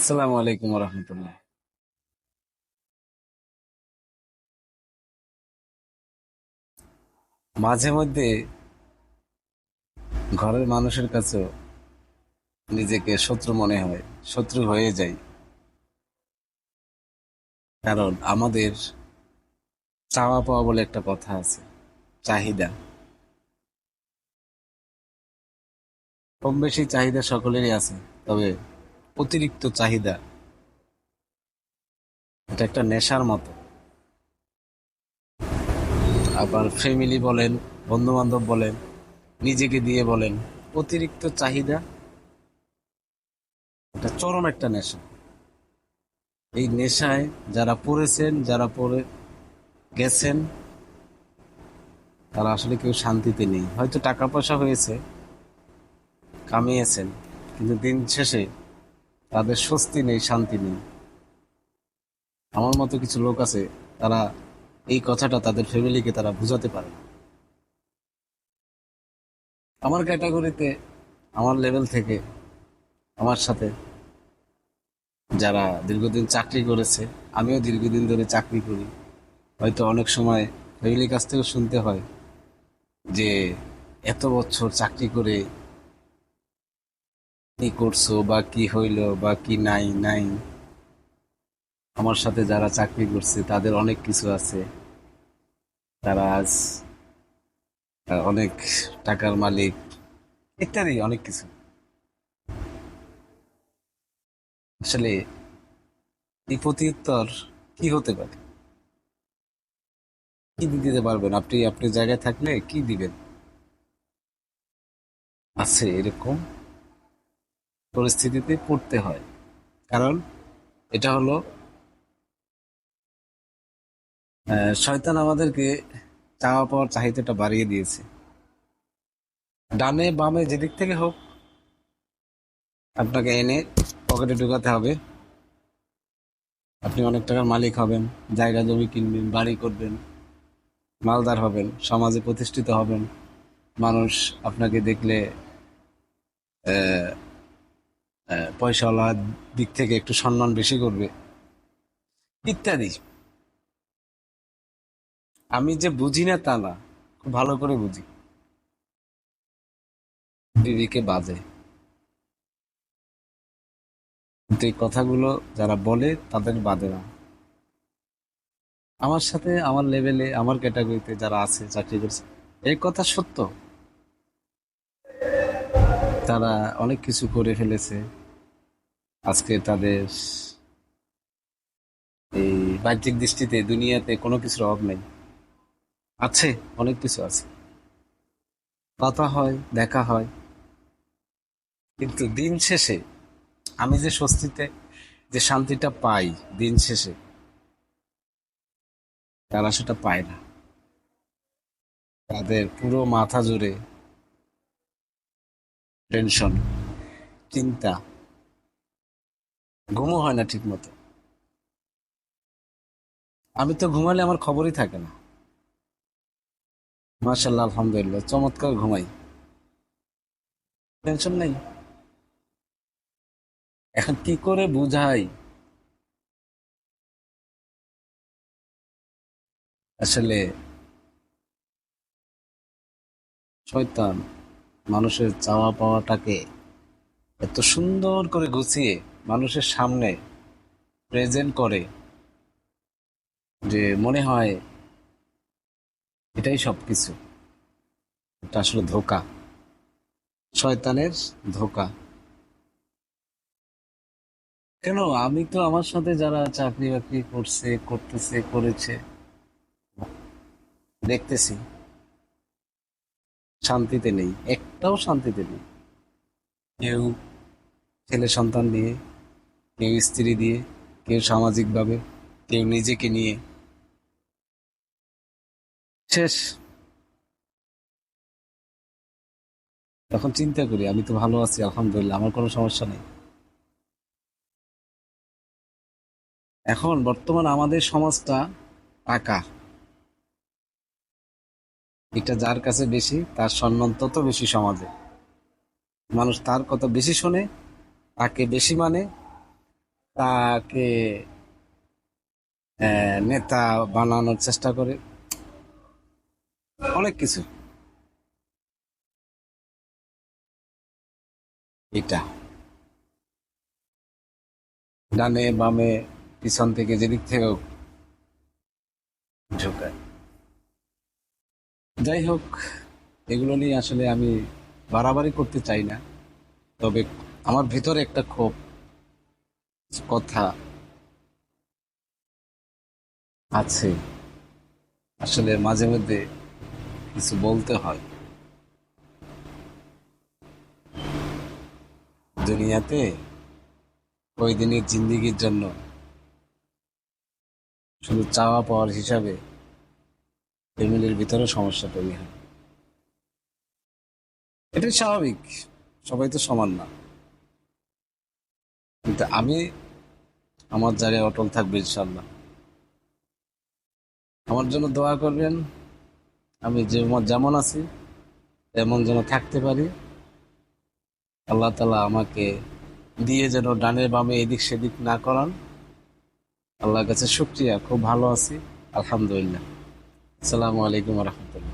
আসসালামু আলাইকুম রহমতুল্লাহ। মাঝে মধ্যে ঘরের মানুষের কাছেও নিজেকে শত্রু মনে হয়, শত্রু হয়ে যাই। কারণ আমাদের চাওয়া পাওয়া বলে একটা কথা আছে, চাহিদা। কম বেশি চাহিদা সকলেরই আছে, তবে অতিরিক্ত চাহিদা। এটা একটা নেশার মতো। আবার ফ্যামিলি বলেন বন্ধু বান্ধব বলেন, নিজেকে দিয়ে বলেন, অতিরিক্ত চাহিদা এটা চরম একটা নেশা। এই নেশায় যারা পড়েছেন, যারা পড়ে গেছেন, তারা আসলে কেউ শান্তিতে নেই। হয়তো টাকা পয়সা হয়েছে, কামিয়েছেন, কিন্তু দিন শেষে তাদের স্বস্তি নেই, শান্তি নেই। আমার মতো কিছু লোক আছে, তারা এই কথাটা তাদের ফ্যামিলিকে তারা বুঝাতে পারে আমার ক্যাটাগরিতে, আমার লেভেল থেকে, আমার সাথে যারা দীর্ঘদিন চাকরি করেছে, আমিও দীর্ঘদিন ধরে চাকরি করি। হয়তো অনেক সময় ফ্যামিলির কাছ থেকে শুনতে হয় যে, এত বছর চাকরি করে কি করছ, বা কি হইল, বা কি নাই নাই? আমার সাথে যারা চাকরি করছে, তাদের অনেক কিছু আছে। তারা আজ অনেক টাকার মালিক, ইত্যাদি, অনেক কিছু। আসলে এই প্রতি উত্তর কি হতে পারে? কি দিতে পারবেন? আপনি আপনি জায়গায় থাকলে কি দিবেন? আছে এরকম পরিস্থিতিতে পড়তে হয়। কারণ এটা হলো শয়তান আমাদেরকে চাওয়া পাওয়ার চাহিদাটা বাড়িয়ে দিয়েছে। ডানে বামে যেদিক থেকে হোক, আপনাকে এনে পকেটে ঢুকাতে হবে। আপনি অনেক টাকার মালিক হবেন, জায়গা, জমি কিনবেন, বাড়ি করবেন, মালদার হবেন, সমাজে প্রতিষ্ঠিত হবেন। মানুষ আপনাকে দেখলে পয়সাওয়ালার দিক থেকে একটু সম্মান বেশি করবে। ইত্যাদি। আমি যে বুঝি না তা না, খুব ভালো করে বুঝি। বিবিকে বাজে। কিন্তু এই কথাগুলো যারা বলে, তাদের বাদে না। আমার সাথে, আমার লেভেলে, আমার ক্যাটাগরিতে যারা আছে, চাকরি করছে, এই কথা সত্য। তারা অনেক কিছু করে ফেলেছে। আজকে তাদের এই বাহ্যিক দৃষ্টিতে দুনিয়াতে কোনো কিছুর অভাব নেই। আছে, অনেক কিছু আছে। কথা হয়, দেখা হয়। কিন্তু দিন শেষে আমি যে স্বস্তিতে, যে শান্তিটা পাই দিন শেষে, তারা সেটা পায় না। তাদের পুরো মাথা জুড়ে টেনশন চিন্তা ঘুমও হয় না ঠিক মতো আমি তো ঘুমালে আমার খবরই থাকে না। মার্শাল্লাহ আলহামদুলিল্লাহ, চমৎকার ঘুমাই। টেনশন নেই। এখন কি করে বুঝাই? আসলে শয়তান মানুষের চাওয়া পাওয়াটাকে এত সুন্দর করে গুছিয়ে মানুষের সামনে প্রেজেন্ট করে যে মনে হয় এটাই সবকিছু। এটা আসলে ধোকা। শয়তানের ধোকা। কেন? আমি তো আমার সাথে যারা চাকরি বাকরি করছে, করতেছে, করেছে, দেখতেছি। শান্তিতে নেই, একটাও শান্তিতে নেই। কেউ ছেলে সন্তান নিয়ে কেউ স্ত্রী দিয়ে, কেউ সামাজিকভাবে, কেউ নিজেকে নিয়ে। শেষ। তখন চিন্তা করি, আমি তো ভালো আছি, আলহামদুলিল্লাহ, আমার কোনো সমস্যা নেই। এখন বর্তমান আমাদের সমাজটা টাকা এটা যার কাছে বেশি, তার সম্মান তত বেশি সমাজে। মানুষ তার কথা বেশি শোনে তাকে বেশি মানে তাকে নেতা বানানোর চেষ্টা করে। অনেক কিছু। এটা ডানে বামে পিছন থেকে যেদিক থেকে হোক ঢোকায় যাই হোক, এগুলো নিয়ে আসলে আমি বাড়াবাড়ি করতে চাই না। তবে আমার ভিতরে একটা খুব কথা আছে। আসলে মাঝে মধ্যে কিছু বলতে হয়। দুনিয়াতে ওই দিনের জিন্দিগির জন্য শুধু চাওয়া পাওয়ার হিসাবে ফ্যামিলির ভিতরে সমস্যা তৈরি হয়। এটাই স্বাভাবিক। সবাই তো সমান না। কিন্তু আমি আমার জায়গায় অটল থাকবে ইনশাল্লাহ আমার জন্য দোয়া করবেন, আমি যেমন যেমন আছি, তেমন যেন থাকতে পারি। আল্লাহ তালা আমাকে দিয়ে যেন ডানে বামে এদিক সেদিক না করান। আল্লাহর কাছে শুক্রিয়া, খুব ভালো আছি, আলহামদুলিল্লাহ। আসসালামু আলাইকুম রহমতুল্লাহ।